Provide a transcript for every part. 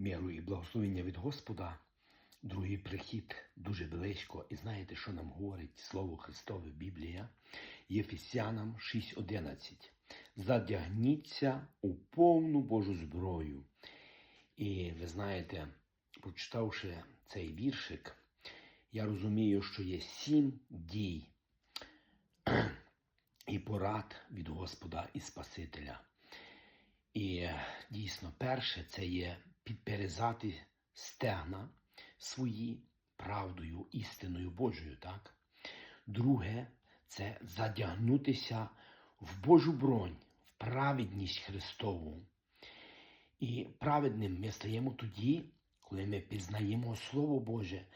Міру і благословення від Господа, другий прихід дуже близько. І знаєте, що нам говорить Слово Христове Біблія? Єфесянам 6.11. Задягніться у повну Божу зброю. І ви знаєте, прочитавши цей віршик, я розумію, що є сім дій і порад від Господа і Спасителя. І дійсно, перше це є підперезати стегна свої правдою, істиною Божою. так? Друге це задягнутися в Божу бронь, в праведність Христову. І праведним ми стаємо тоді, коли ми пізнаємо Слово Боже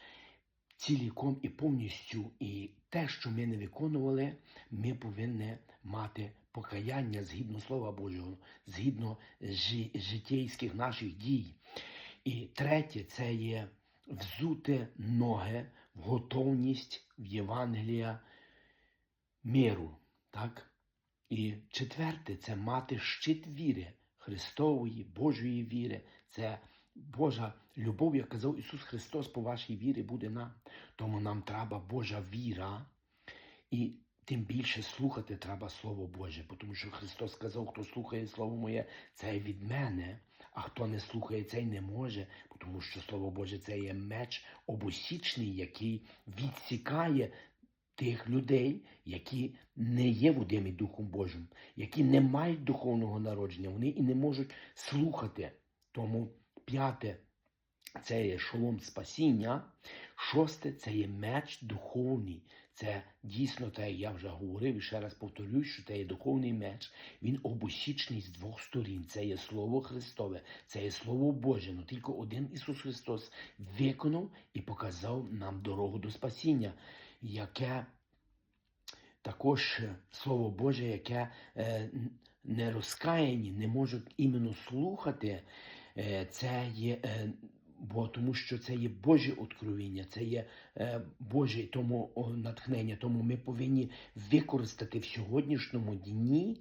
ціліком і повністю, і те, що ми не виконували, ми повинні мати покаяння згідно Слова Божого, згідно жи- життєйських наших дій. І третє це є взути ноги в готовність в Євангелія миру. Так? І четверте це мати щит віри, Христової, Божої віри. Це Божа любов, як казав Ісус Христос, по вашій вірі буде нам. Тому нам треба Божа віра. І тим більше слухати треба Слово Боже, тому що Христос сказав, хто слухає Слово Моє, це від мене, а хто не слухає, цей не може, тому що Слово Боже це є меч обосічний, який відсікає тих людей, які не є водими Духом Божим, які не мають духовного народження, вони і не можуть слухати. Тому п'яте це є шолом спасіння. Шосте це є меч духовний. Це дійсно те, я вже говорив і ще раз повторюю, що це є духовний меч. Він обосічний з двох сторін. Це є Слово Христове, це є Слово Боже. Ну тільки один Ісус Христос виконав і показав нам дорогу до спасіння, яке також е, Слово Боже, яке е, не розкаяні, не можуть іменно слухати, е, це є. Бо тому що це є Боже откровіння, це є е, Боже тому о, натхнення. Тому ми повинні використати в сьогоднішньому дні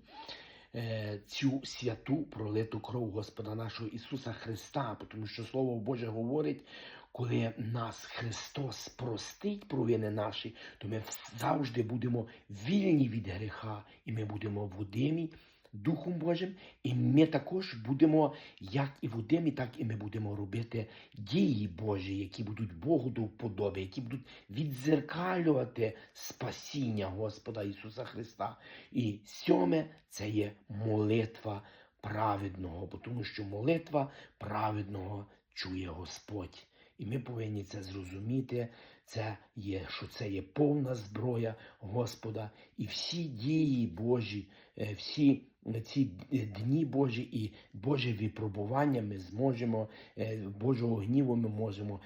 е, цю святу пролиту кров Господа нашого Ісуса Христа, тому що Слово Боже говорить, коли нас Христос простить провини наші, то ми завжди будемо вільні від гріха, і ми будемо водимі Духом Божим, і ми також будемо, як і водимі, так і ми будемо робити дії Божі, які будуть Богу до вподоби, які будуть відзеркалювати спасіння Господа Ісуса Христа. І сьоме це є молитва праведного, тому що молитва праведного чує Господь. І ми повинні це зрозуміти. Це є, що це є повна зброя Господа, і всі дії Божі, е, всі ці дні Божі і Боже випробування ми зможемо, е, Божого гніву ми можемо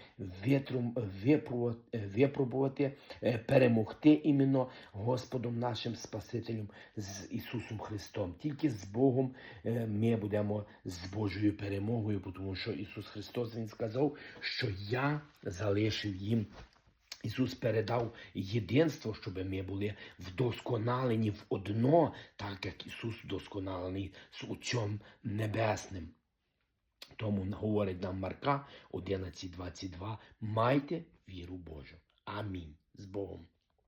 випробувати, випробувати, е, перемогти іменно Господом нашим Спасителем з Ісусом Христом. Тільки з Богом е, ми будемо з Божою перемогою, тому що Ісус Христос Він сказав, що я залишив їм. Ісус передав єдинство, щоб ми були вдосконалені в одно, так як Ісус вдосконалений з Отцем Небесним. Тому говорить нам Марка 11.22, майте віру Божу. Амінь. З Богом.